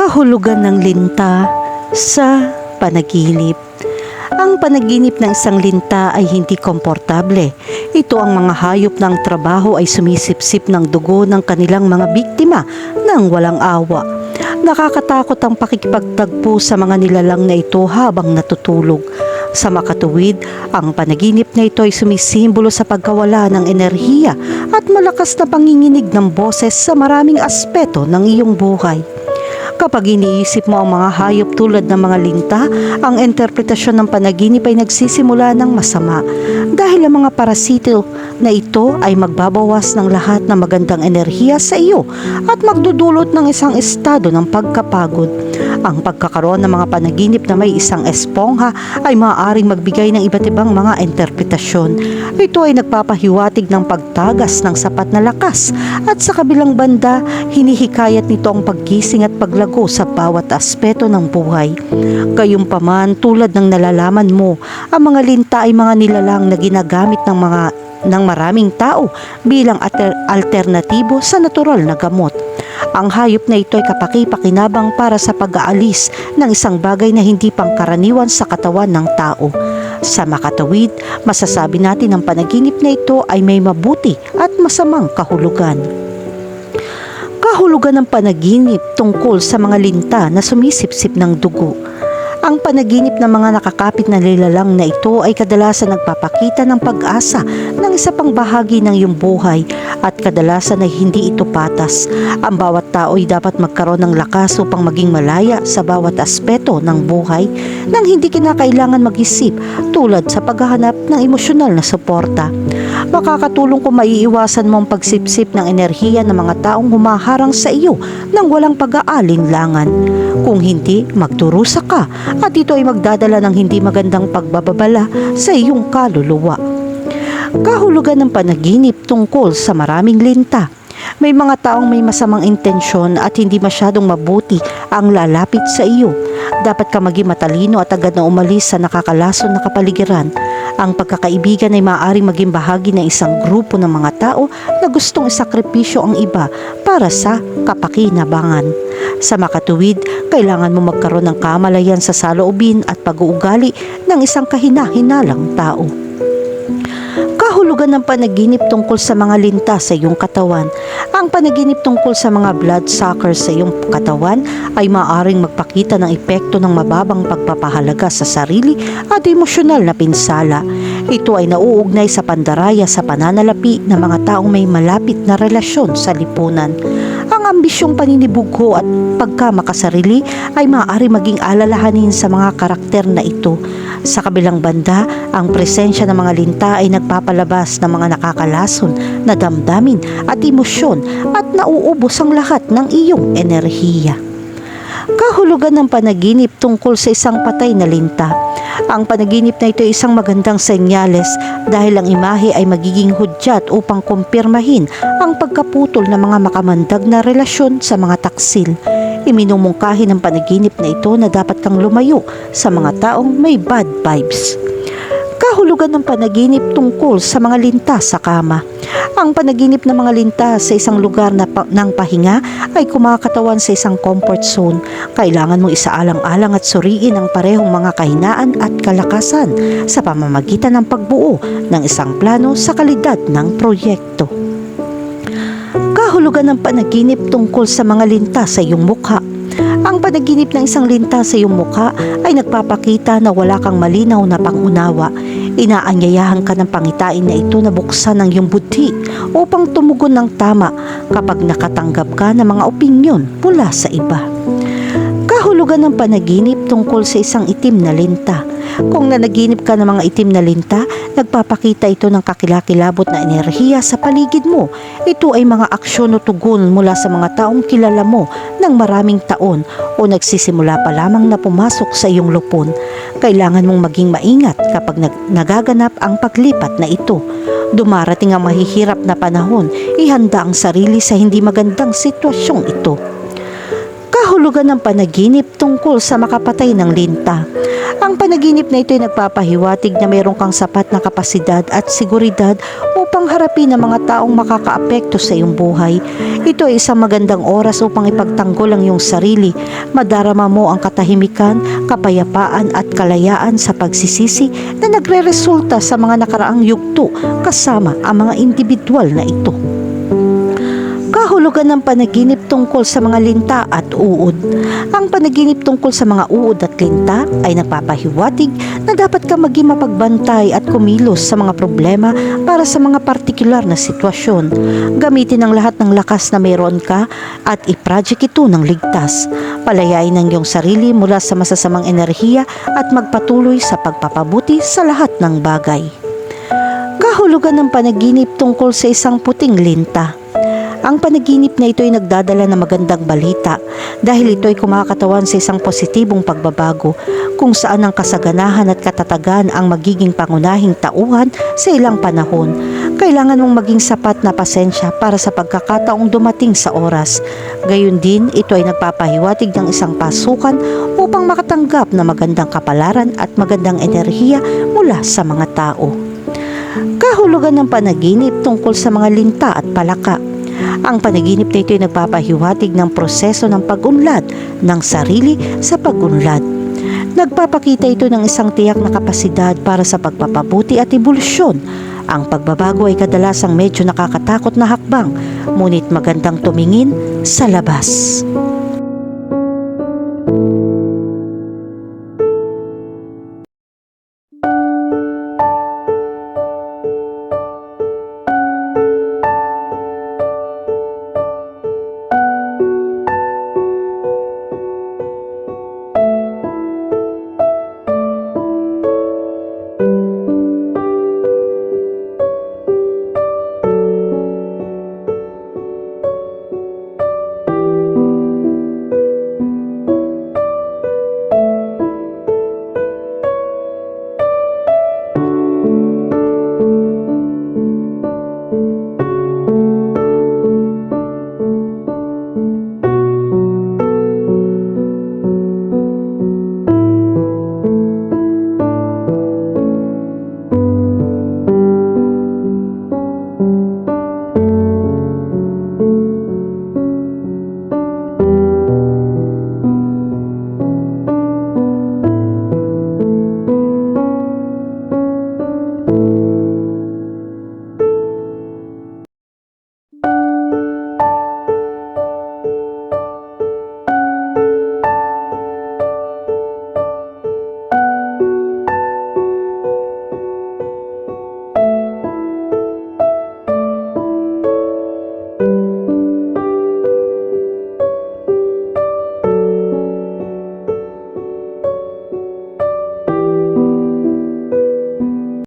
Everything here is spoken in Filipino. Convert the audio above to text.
Kahulugan ng linta sa panaginip. Ang panaginip ng isang linta ay hindi komportable. Ito ang mga hayop ng trabaho ay sumisipsip ng dugo ng kanilang mga biktima ng walang awa. Nakakatakot ang pakikipagtagpo sa mga nilalang na ito habang natutulog. Sa makatuwid, ang panaginip na ito ay sumisimbolo sa pagkawala ng enerhiya at malakas na panginginig ng boses sa maraming aspeto ng iyong buhay. Kapag iniisip mo ang mga hayop tulad ng mga linta, ang interpretasyon ng panaginip ay nagsisimula ng masama dahil ang mga parasito na ito ay magbabawas ng lahat ng magandang enerhiya sa iyo at magdudulot ng isang estado ng pagkapagod. Ang pagkakaroon ng mga panaginip na may isang espongha ay maaaring magbigay ng iba't ibang mga interpretasyon. Ito ay nagpapahiwatig ng pagtagas ng sapat na lakas at sa kabilang banda, hinihikayat nito ang paggising at paglago sa bawat aspeto ng buhay. Gayunpaman, tulad ng nalalaman mo, ang mga linta ay mga nilalang na ginagamit ng mga ng maraming tao bilang alter- alternatibo sa natural na gamot. Ang hayop na ito ay kapaki-pakinabang para sa pag-aalis ng isang bagay na hindi pangkaraniwan sa katawan ng tao. Sa makatawid, masasabi natin ang panaginip na ito ay may mabuti at masamang kahulugan. Kahulugan ng panaginip tungkol sa mga linta na sumisipsip ng dugo. Ang panaginip ng mga nakakapit na nilalang na ito ay kadalasan nagpapakita ng pag-asa ng isa pang bahagi ng iyong buhay at kadalasan ay hindi ito patas. Ang bawat tao ay dapat magkaroon ng lakas upang maging malaya sa bawat aspeto ng buhay nang hindi kinakailangan mag-isip tulad sa paghahanap ng emosyonal na suporta. Makakatulong kung maiiwasan mo ang pagsipsip ng enerhiya ng mga taong humaharang sa iyo nang walang pag-aalinlangan. Kung hindi, magdurusa ka at ito ay magdadala ng hindi magandang pagbababala sa iyong kaluluwa. Kahulugan ng panaginip tungkol sa maraming linta. May mga taong may masamang intensyon at hindi masyadong mabuti ang lalapit sa iyo. Dapat ka maging matalino at agad na umalis sa nakakalason na kapaligiran. Ang pagkakaibigan ay maaaring maging bahagi ng isang grupo ng mga tao na gustong isakripisyo ang iba para sa kapakinabangan. Sa makatuwid, kailangan mo magkaroon ng kamalayan sa saloobin at pag-uugali ng isang kahina-hinalang tao. Kahulugan ng panaginip tungkol sa mga linta sa iyong katawan. Ang panaginip tungkol sa mga blood suckers sa iyong katawan ay maaaring magpakita ng epekto ng mababang pagpapahalaga sa sarili at emosyonal na pinsala. Ito ay nauugnay sa pandaraya sa pananalapi ng mga taong may malapit na relasyon sa lipunan. Ang ambisyong paninibugho at pagkamakasarili ay maaari maging alalahanin sa mga karakter na ito. Sa kabilang banda, ang presensya ng mga linta ay nagpapalabas ng mga nakakalason na damdamin at emosyon at nauubos ang lahat ng iyong enerhiya. Kahulugan ng panaginip tungkol sa isang patay na linta. Ang panaginip na ito ay isang magandang senyales dahil ang imahe ay magiging hudyat upang kumpirmahin ang pagkaputol ng mga makamandag na relasyon sa mga taksil. Iminumungkahi ng panaginip na ito na dapat kang lumayo sa mga taong may bad vibes. Kahulugan ng panaginip tungkol sa mga linta sa kama. Ang panaginip ng mga linta sa isang lugar na pa- ng pahinga ay kumakatawan sa isang comfort zone. Kailangan mong isaalang-alang at suriin ang parehong mga kahinaan at kalakasan sa pamamagitan ng pagbuo ng isang plano sa kalidad ng proyekto. Kahulugan ng panaginip tungkol sa mga linta sa iyong mukha. Ang panaginip ng isang linta sa iyong mukha ay nagpapakita na wala kang malinaw na pangunawa. Inaanyayahan ka ng pangitain na ito na buksan ng iyong budhi upang tumugon ng tama kapag nakatanggap ka ng mga opinyon mula sa iba. Kahulugan ng panaginip tungkol sa isang itim na linta. Kung nanaginip ka ng mga itim na linta, nagpapakita ito ng kakilakilabot na enerhiya sa paligid mo. Ito ay mga aksyon o tugon mula sa mga taong kilala mo ng maraming taon o nagsisimula pa lamang na pumasok sa iyong lupon. Kailangan mong maging maingat kapag nag- nagaganap ang paglipat na ito. Dumarating ang mahihirap na panahon, ihanda ang sarili sa hindi magandang sitwasyong ito. Kahulugan ng panaginip tungkol sa makapatay ng linta. Ang panaginip na ito ay nagpapahiwatig na mayroon kang sapat na kapasidad at seguridad upang harapin ang mga taong makakaapekto sa iyong buhay. Ito ay isang magandang oras upang ipagtanggol ang iyong sarili. Madarama mo ang katahimikan, kapayapaan at kalayaan sa pagsisisi na nagre-resulta sa mga nakaraang yugto kasama ang mga individual na ito kahulugan ng panaginip tungkol sa mga linta at uod. Ang panaginip tungkol sa mga uod at linta ay nagpapahiwatig na dapat ka maging mapagbantay at kumilos sa mga problema para sa mga partikular na sitwasyon. Gamitin ang lahat ng lakas na mayroon ka at i-project ito ng ligtas. Palayain ang iyong sarili mula sa masasamang enerhiya at magpatuloy sa pagpapabuti sa lahat ng bagay. Kahulugan ng panaginip tungkol sa isang puting linta. Ang panaginip na ito ay nagdadala ng magandang balita dahil ito ay kumakatawan sa isang positibong pagbabago kung saan ang kasaganahan at katatagan ang magiging pangunahing tauhan sa ilang panahon. Kailangan mong maging sapat na pasensya para sa pagkakataong dumating sa oras. Gayun din, ito ay nagpapahiwatig ng isang pasukan upang makatanggap ng magandang kapalaran at magandang enerhiya mula sa mga tao. Kahulugan ng panaginip tungkol sa mga linta at palaka. Ang panaginip na ito ay nagpapahiwatig ng proseso ng pag-unlad ng sarili sa pag-unlad. Nagpapakita ito ng isang tiyak na kapasidad para sa pagpapabuti at ebolusyon. Ang pagbabago ay kadalasang medyo nakakatakot na hakbang, ngunit magandang tumingin sa labas.